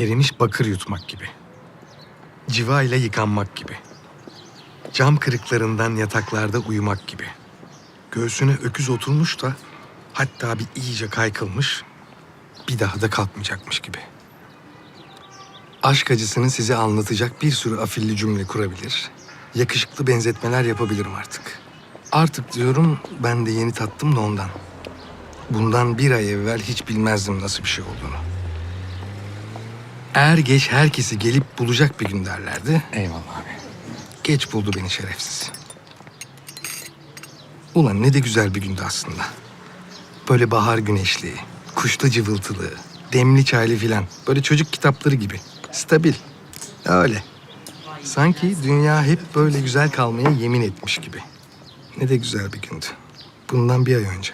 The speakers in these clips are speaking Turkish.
Erimiş bakır yutmak gibi. Civa ile yıkanmak gibi. Cam kırıklarından yataklarda uyumak gibi. Göğsüne öküz oturmuş da hatta bir iyice kaykılmış, bir daha da kalkmayacakmış gibi. Aşk acısını size anlatacak bir sürü afilli cümle kurabilir. Yakışıklı benzetmeler yapabilirim artık. Artık diyorum ben de yeni tattım da ondan. Bundan bir ay evvel hiç bilmezdim nasıl bir şey olduğunu. Er geç herkesi gelip bulacak bir gün derlerdi. Eyvallah abi. Geç buldu beni şerefsiz. Ulan ne de güzel bir gündü aslında. Böyle bahar güneşli, kuşlu cıvıltılı, demli çaylı filan. Böyle çocuk kitapları gibi. Stabil. Öyle. Sanki dünya hep böyle güzel kalmaya yemin etmiş gibi. Ne de güzel bir gündü. Bundan bir ay önce.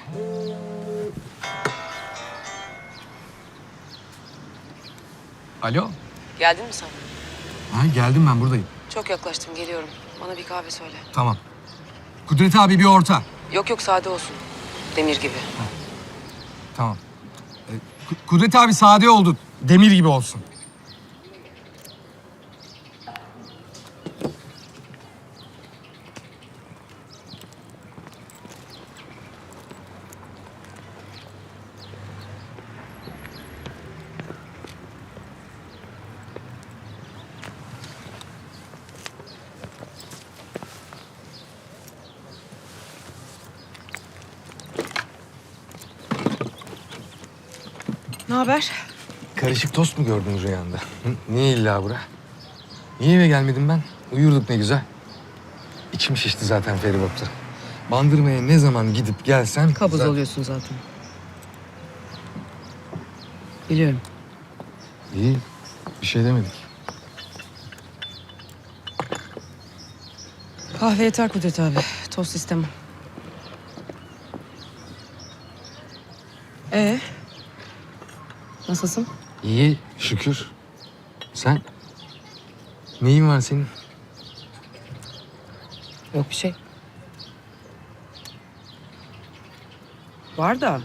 Alo. Geldin mi sen? Ha, geldim ben buradayım. Çok yaklaştım geliyorum. Bana bir kahve söyle. Tamam. Kudret abi bir orta. Yok yok sade olsun. Demir gibi. Tamam. Ee, Ku- Kudret abi sade oldu. Demir gibi olsun. Haber? Karışık tost mu gördün rüyanda? Hı? Niye illa bura? Niye eve gelmedim ben? Uyurduk ne güzel. İçim şişti zaten feribotta. Bandırmaya ne zaman gidip gelsem... Kabız zaten- oluyorsun zaten. Biliyorum. İyi. Bir şey demedik. Kahve yeter Kudret abi. Tost istemem. Ee? Nasılsın? İyi şükür. Sen? Neyin var senin? Yok bir şey. Var da.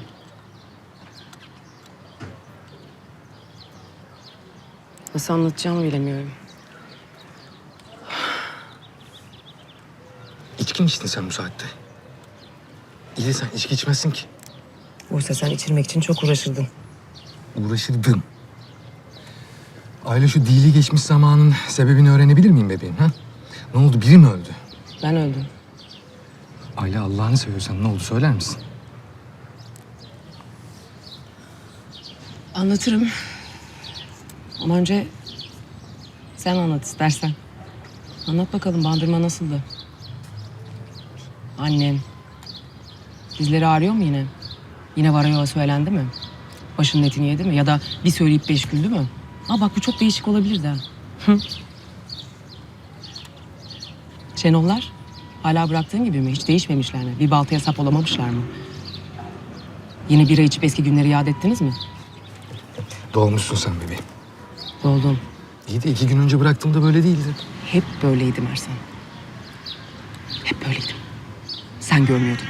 Nasıl anlatacağımı bilemiyorum. İçki mi içtin sen bu saatte? İyi de sen içki içmezsin ki. Oysa sen içirmek için çok uğraşırdın. Uğraşırdım. Aile şu dili geçmiş zamanın sebebini öğrenebilir miyim bebeğim ha? Ne oldu biri mi öldü? Ben öldüm. Aile Allah'ını seviyorsan ne oldu söyler misin? Anlatırım. Ama önce sen anlat istersen. Anlat bakalım bandırma nasıldı? Annem. Dizleri ağrıyor mu yine? Yine varıyor söylendi mi? Başının etini yedi mi? Ya da bir söyleyip beş güldü mü? Aa bak bu çok değişik olabilir de. Hı. Şenollar hala bıraktığın gibi mi? Hiç değişmemişler mi? Bir baltaya sap olamamışlar mı? Yine bira içip eski günleri yad ettiniz mi? Doğmuşsun sen bebeğim. Doldum. İyi de iki gün önce bıraktığımda böyle değildi. Hep böyleydim Ersan. Hep böyleydim. Sen görmüyordun.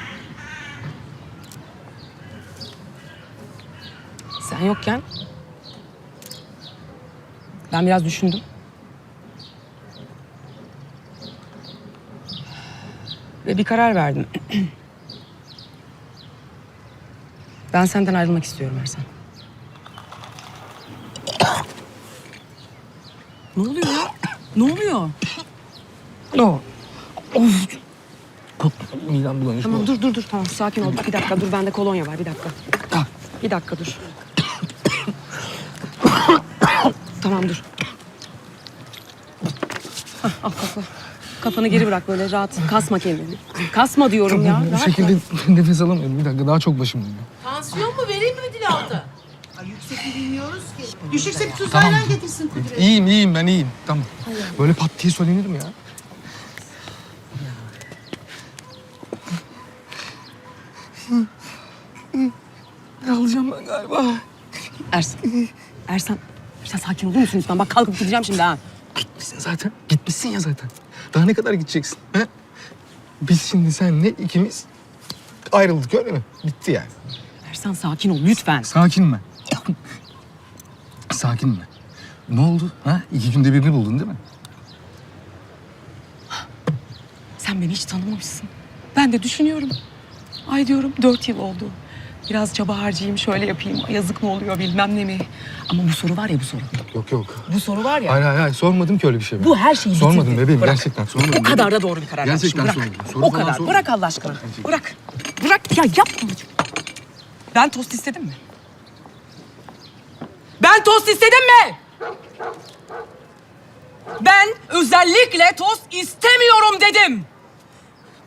Sen yokken ben biraz düşündüm. Ve bir karar verdim. ben senden ayrılmak istiyorum Ersan. ne oluyor ya? Ne oluyor? No. Of. Midem bulanıyor. Tamam dur dur dur tamam sakin ol. Bir dakika dur bende kolonya var bir dakika. Bir dakika dur. Tamam dur. Hah, al kafa. Kafanı geri bırak böyle rahat. Kasma kendini. Kasma diyorum ya. Bu rahat şekilde bırak. nefes alamıyorum. Bir dakika daha çok başım dönüyor. Tansiyon mu vereyim mi Dilaltı? Ay yüksekliği bilmiyoruz ki. Düşükse bir tuz ayran getirsin Kudret. İyiyim iyiyim ben iyiyim. Tamam. Böyle pat diye söylenir mi ya? Alacağım ben galiba. Ersan. Ersan. Ersan sakin olur musun lütfen? Bak kalkıp gideceğim şimdi ha. Gitmişsin zaten. Gitmişsin ya zaten. Daha ne kadar gideceksin? He? Biz şimdi senle ikimiz ayrıldık öyle mi? Bitti yani. Ersan sakin ol lütfen. Sakin mi? Sakin mi? Ne oldu? Ha? İki günde birini buldun değil mi? Sen beni hiç tanımamışsın. Ben de düşünüyorum. Ay diyorum dört yıl oldu. Biraz çaba harcayayım, şöyle yapayım. Yazık mı oluyor bilmem ne mi. Ama bu soru var ya bu soru. Yok yok. Bu soru var ya. Hayır hayır hayır sormadım ki öyle bir şey. Bu her şeyi Sormadım bitirdi. bebeğim Bırak. gerçekten sormadım. O kadar da doğru bir karar Gerçekten vermişim. Bırak. sormadım. Soru o falan kadar. sormadım. Bırak Allah aşkına. Gerçekten. Bırak. Bırak ya yapma. Ben tost istedim mi? Ben tost istedim mi? Ben özellikle tost istemiyorum dedim.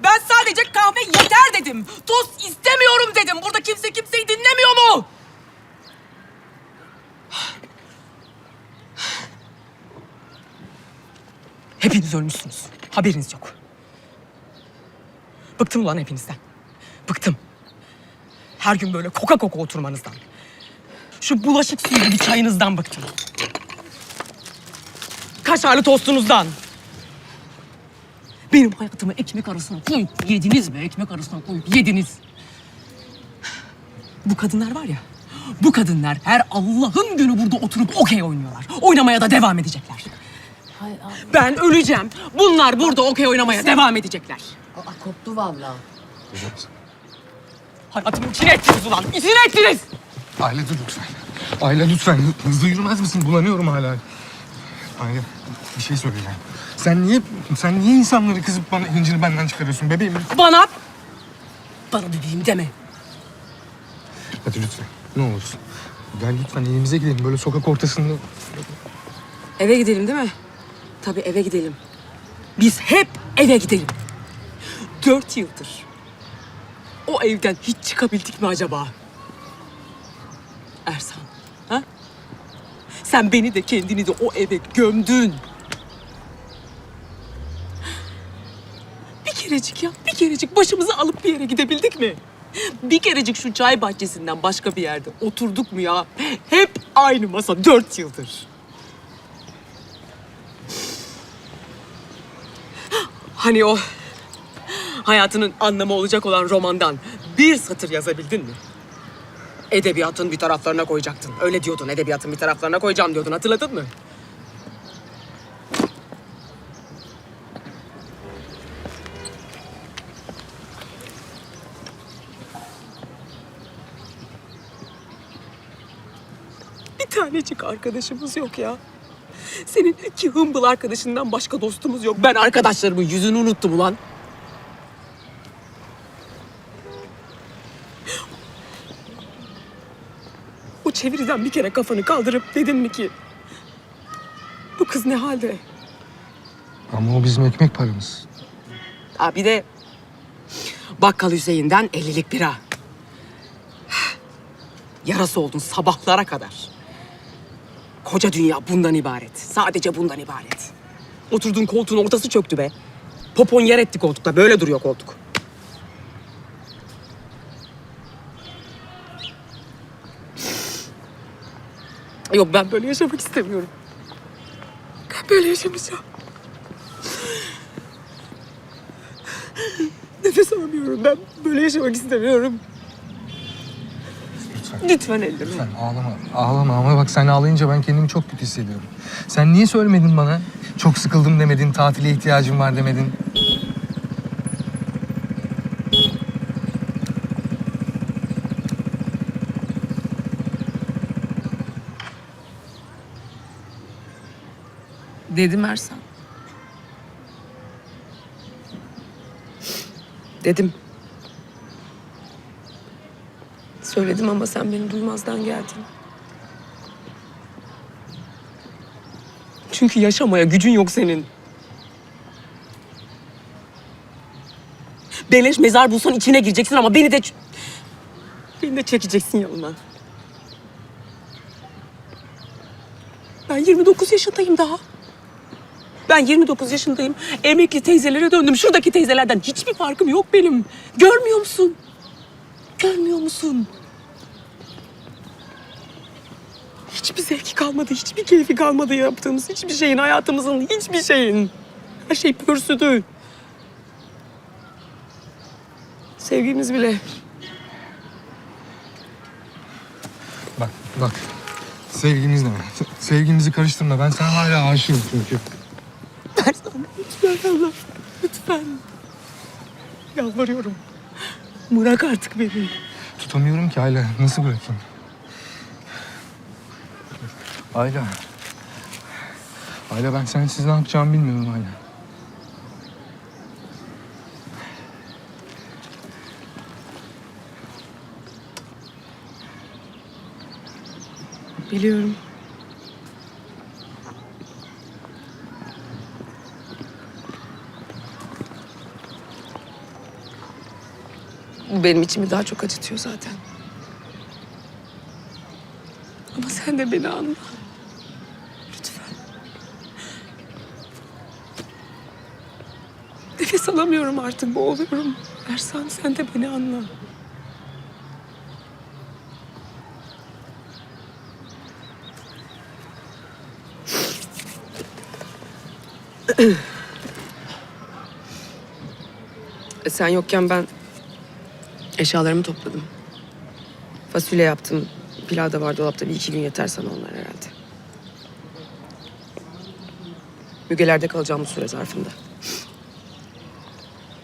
Ben sadece kahve yeter dedim. Tost istemiyorum dedim. Burada kimse kimseyi dinlemiyor mu? Hepiniz ölmüşsünüz. Haberiniz yok. Bıktım ulan hepinizden. Bıktım. Her gün böyle koka koka oturmanızdan. Şu bulaşık suyu gibi çayınızdan bıktım. Kaşarlı tostunuzdan. Benim hayatımı ekmek arasına koyup yediniz mi? Ekmek arasına koyup yediniz. Bu kadınlar var ya, bu kadınlar her Allah'ın günü burada oturup okey oynuyorlar. Oynamaya da devam edecekler. Ben öleceğim. Bunlar burada okey oynamaya devam edecekler. Aa, koptu vallahi. Hayatımın içine ettiniz ulan. İçine ettiniz. Aile dur lütfen. Aile lütfen hızlı yürümez misin? Bulanıyorum hala. Aile bir şey söyleyeceğim. Sen niye sen niye insanları kızıp bana hıncını benden çıkarıyorsun bebeğim? Bana... Bana bebeğim deme. Hadi lütfen ne olursun. Gel lütfen evimize gidelim böyle sokak ortasında. Eve gidelim değil mi? Tabii eve gidelim. Biz hep eve gidelim. Dört yıldır. O evden hiç çıkabildik mi acaba? Ersan, ha? Sen beni de kendini de o eve gömdün. Kerecik ya, bir kerecik başımızı alıp bir yere gidebildik mi? Bir kerecik şu çay bahçesinden başka bir yerde oturduk mu ya? Hep aynı masa dört yıldır. Hani o hayatının anlamı olacak olan romandan bir satır yazabildin mi? Edebiyatın bir taraflarına koyacaktın. Öyle diyordun. Edebiyatın bir taraflarına koyacağım diyordun. Hatırladın mı? Bir arkadaşımız yok ya. Senin iki hımbıl arkadaşından başka dostumuz yok. Ben arkadaşlarımın yüzünü unuttum ulan. O çeviriden bir kere kafanı kaldırıp dedin mi ki... Bu kız ne halde? Ama o bizim ekmek paramız. Ha bir de Bakkal Hüseyin'den 50'lik bira. Yarası oldun sabahlara kadar. Koca dünya bundan ibaret. Sadece bundan ibaret. Oturduğun koltuğun ortası çöktü be. Popon yer etti koltukta. Böyle duruyor koltuk. Yok ben böyle yaşamak istemiyorum. Ben böyle yaşamayacağım. Nefes alamıyorum ben. Böyle yaşamak istemiyorum. Lütfen. Elleme. Lütfen ağlama. Ağlama ama bak sen ağlayınca ben kendimi çok kötü hissediyorum. Sen niye söylemedin bana? Çok sıkıldım demedin, tatile ihtiyacım var demedin. Dedim Ersan. Dedim. Söyledim ama sen beni duymazdan geldin. Çünkü yaşamaya gücün yok senin. Beleş mezar bulsan içine gireceksin ama beni de... Beni de çekeceksin yanına. Ben 29 yaşındayım daha. Ben 29 yaşındayım. Emekli teyzelere döndüm. Şuradaki teyzelerden hiçbir farkım yok benim. Görmüyor musun? Görmüyor musun? Hiçbir zevki kalmadı, hiçbir keyfi kalmadı yaptığımız hiçbir şeyin, hayatımızın hiçbir şeyin. Her şey pürsüdü. Sevgimiz bile. Bak, bak. Sevgimizle. Sevgimizi karıştırma. Ben sana hala aşığım çünkü. Ersan lütfen Allah. Lütfen. Yalvarıyorum. Bırak artık beni. Tutamıyorum ki Ayla. Nasıl bırakayım? Ayla. Ayla ben sensiz ne yapacağımı bilmiyorum Ayla. Biliyorum. Bu benim içimi daha çok acıtıyor zaten. Ama sen de beni anla. Lütfen. Nefes alamıyorum artık, boğuluyorum. Ersan sen de beni anla. Sen yokken ben eşyalarımı topladım. Fasulye yaptım. Pilav da var dolapta. Bir iki gün yeter sana onlar herhalde. Mügelerde kalacağım bu süre zarfında.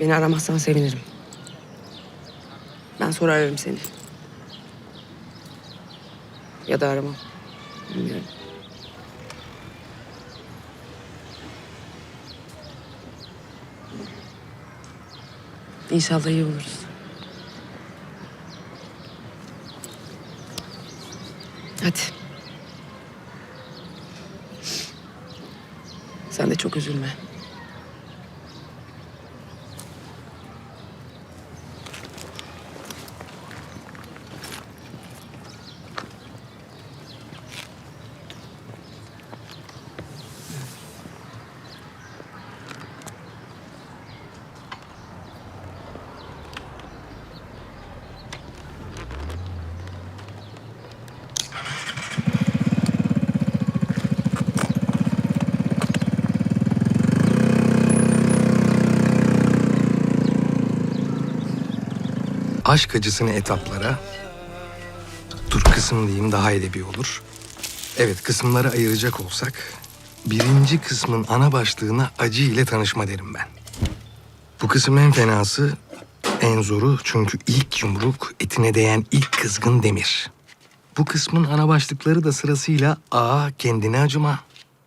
Beni aramazsan sevinirim. Ben sonra ararım seni. Ya da aramam. Bilmiyorum. İnşallah iyi oluruz. Hadi. Sen de çok üzülme. Aşk acısını etaplara, dur kısım diyeyim daha edebi olur. Evet kısımları ayıracak olsak, birinci kısmın ana başlığına acı ile tanışma derim ben. Bu kısım en fenası, en zoru çünkü ilk yumruk etine değen ilk kızgın demir. Bu kısmın ana başlıkları da sırasıyla A. Kendine acıma.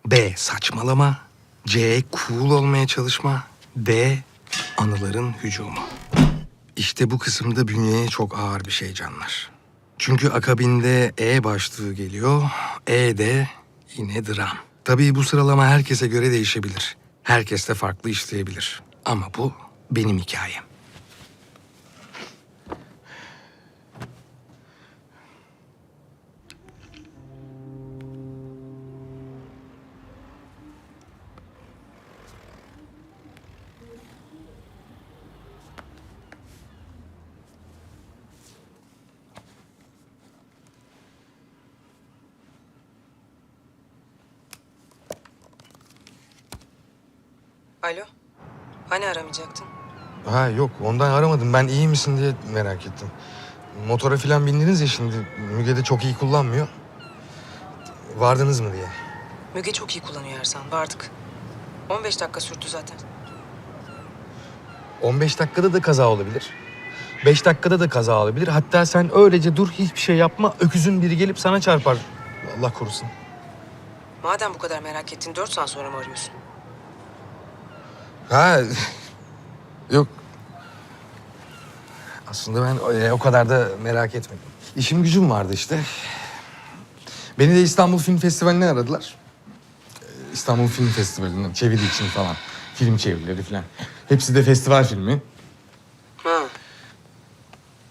B. Saçmalama. C. Cool olmaya çalışma. D. Anıların hücumu. İşte bu kısımda bünyeye çok ağır bir şey canlar. Çünkü akabinde E başlığı geliyor. E de yine dram. Tabii bu sıralama herkese göre değişebilir. Herkes de farklı işleyebilir. Ama bu benim hikayem. Alo. Hani aramayacaktın? Ha yok ondan aramadım. Ben iyi misin diye merak ettim. Motora falan bindiniz ya şimdi. Müge de çok iyi kullanmıyor. Vardınız mı diye. Müge çok iyi kullanıyor Ersan. Vardık. 15 dakika sürdü zaten. 15 dakikada da kaza olabilir. 5 dakikada da kaza olabilir. Hatta sen öylece dur hiçbir şey yapma. Öküzün biri gelip sana çarpar. Allah korusun. Madem bu kadar merak ettin 4 saat sonra mı arıyorsun? Ha yok. Aslında ben e, o kadar da merak etmedim. İşim gücüm vardı işte. Beni de İstanbul Film Festivali'ne aradılar. Ee, İstanbul Film Festivali'nin çeviri için falan. Film çevirileri falan. Hepsi de festival filmi. Ha.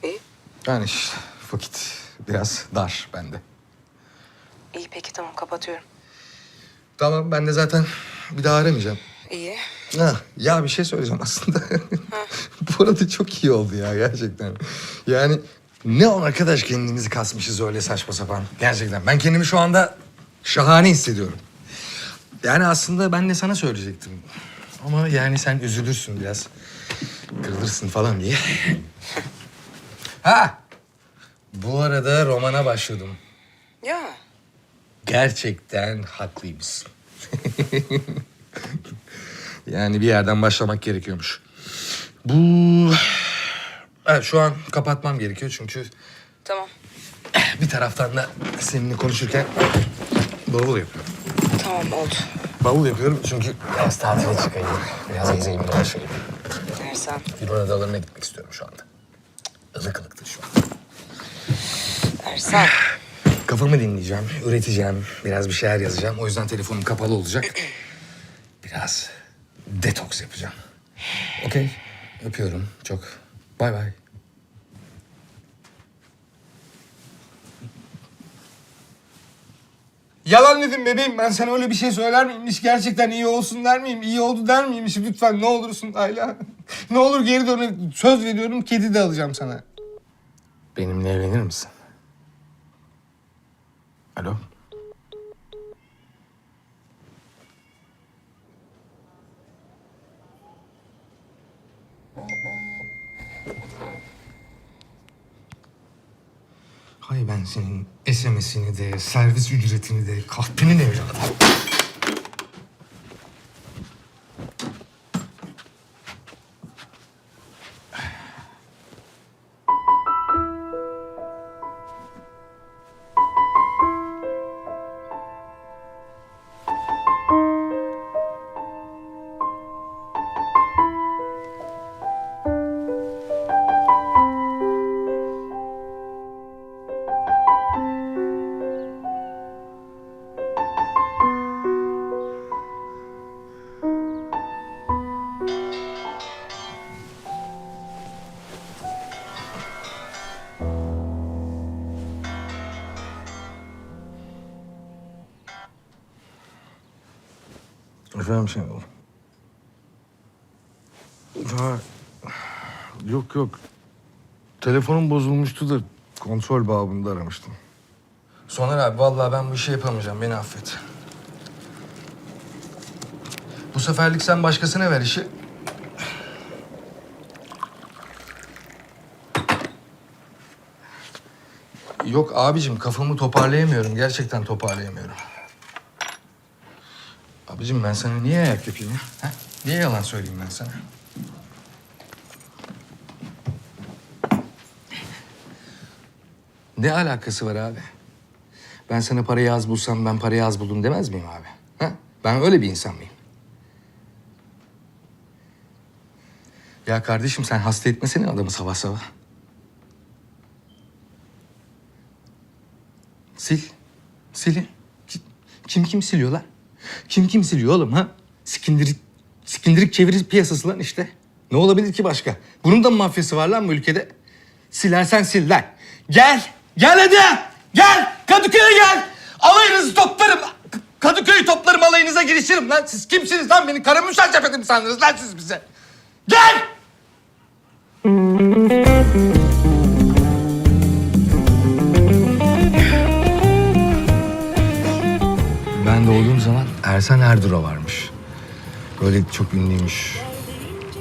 İyi. Yani işte vakit biraz dar bende. İyi peki tamam kapatıyorum. Tamam ben de zaten bir daha aramayacağım. İyi. Ha, ya bir şey söyleyeceğim aslında. Bu arada çok iyi oldu ya gerçekten. Yani ne on arkadaş kendimizi kasmışız öyle saçma sapan. Gerçekten ben kendimi şu anda şahane hissediyorum. Yani aslında ben de sana söyleyecektim. Ama yani sen üzülürsün biraz. Kırılırsın falan diye. ha! Bu arada romana başladım. Ya. Gerçekten haklıymışsın. yani bir yerden başlamak gerekiyormuş. Bu... Evet, şu an kapatmam gerekiyor çünkü Tamam. bir taraftan da seninle konuşurken bavul yapıyorum. Tamam oldu. Bavul yapıyorum çünkü biraz tatile çıkayım. Biraz gezeyim dolaşayım. Ersan. Yunan adalarına gitmek istiyorum şu anda. Ilık ılıktır şu an. Ersan. Kafamı dinleyeceğim, üreteceğim, biraz bir şeyler yazacağım. O yüzden telefonum kapalı olacak. Biraz detoks yapacağım. Okey, öpüyorum çok. Bay bay. Yalan dedim bebeğim. Ben sana öyle bir şey söyler miyim? İş gerçekten iyi olsun der miyim? İyi oldu der miyim? İşte lütfen ne olursun Ayla. ne olur geri dön. Söz veriyorum kedi de alacağım sana. Benimle evlenir misin? Alo? Hay ben senin SMS'ini de, servis ücretini de, kahpenin evladı. Efendim Şenol. Ha, yok yok. Telefonum bozulmuştu da kontrol babında aramıştım. Soner abi vallahi ben bu işi yapamayacağım. Beni affet. Bu seferlik sen başkasına ver işi. Yok abicim kafamı toparlayamıyorum. Gerçekten toparlayamıyorum. Abicim ben sana niye ayak yapayım ya? Ha? Niye yalan söyleyeyim ben sana? Ne alakası var abi? Ben sana parayı az bulsam ben parayı az buldum demez miyim abi? Ha? Ben öyle bir insan mıyım? Ya kardeşim sen hasta etmesene adamı sabah sabah. Sil. Silin. Ki- Kim kim siliyor lan? Kim kim siliyor oğlum ha? Sikindirik, sikindirik çeviri piyasası lan işte. Ne olabilir ki başka? Bunun da mı mafyası var lan bu ülkede? Silersen sil lan. Gel. Gel hadi. Gel. Kadıköy'e gel. Alayınızı toplarım. Kadıköy'ü toplarım alayınıza girişirim lan. Siz kimsiniz lan? Beni karamürsel sepeti mi sandınız lan siz bize? Gel. Ersan Erdura varmış. Böyle çok ünlüymüş.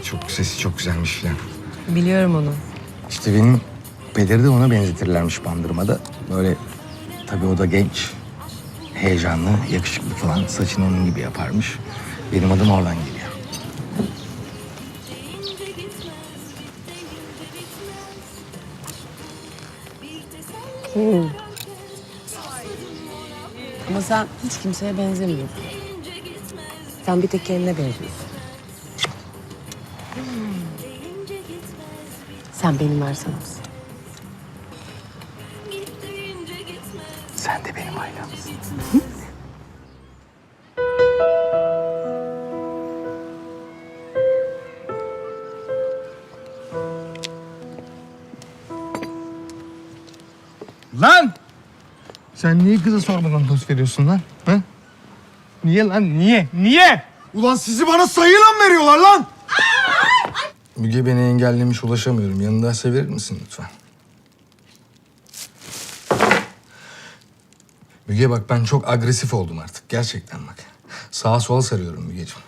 Çok sesi çok güzelmiş filan. Biliyorum onu. İşte benim pederi de ona benzetirlermiş bandırmada. Böyle tabii o da genç, heyecanlı, yakışıklı falan. Saçını onun gibi yaparmış. Benim adım oradan geliyor. Ama sen hiç kimseye benzemiyorsun. Sen bir tek kendine benziyorsun. Sen benim Ersan'ımsın. Sen niye kıza sormadan toz veriyorsun lan? Ha? Niye lan? Niye? Niye? Ulan sizi bana sayıyla mı veriyorlar lan? Müge beni engellemiş ulaşamıyorum. Yanında verir misin lütfen? Müge bak ben çok agresif oldum artık. Gerçekten bak. Sağa sola sarıyorum Mügeciğim.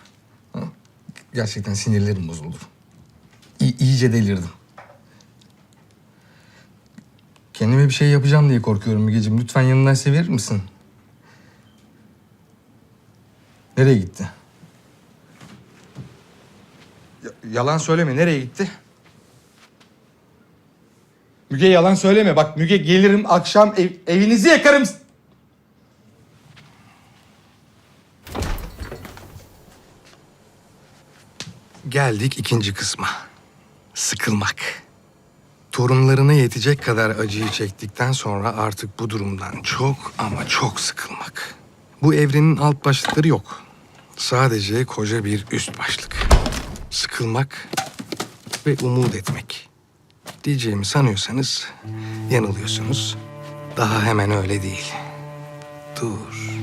Gerçekten sinirlerim bozuldu. İ- iyice delirdim. Kendime bir şey yapacağım diye korkuyorum Mügeciğim. Lütfen yanından verir misin? Nereye gitti? Ya- yalan söyleme. Nereye gitti? Müge yalan söyleme. Bak Müge gelirim akşam ev- evinizi yakarım. Geldik ikinci kısma. Sıkılmak. Torunlarına yetecek kadar acıyı çektikten sonra artık bu durumdan çok ama çok sıkılmak. Bu evrenin alt başlıkları yok. Sadece koca bir üst başlık. Sıkılmak ve umut etmek. Diyeceğimi sanıyorsanız yanılıyorsunuz. Daha hemen öyle değil. Dur.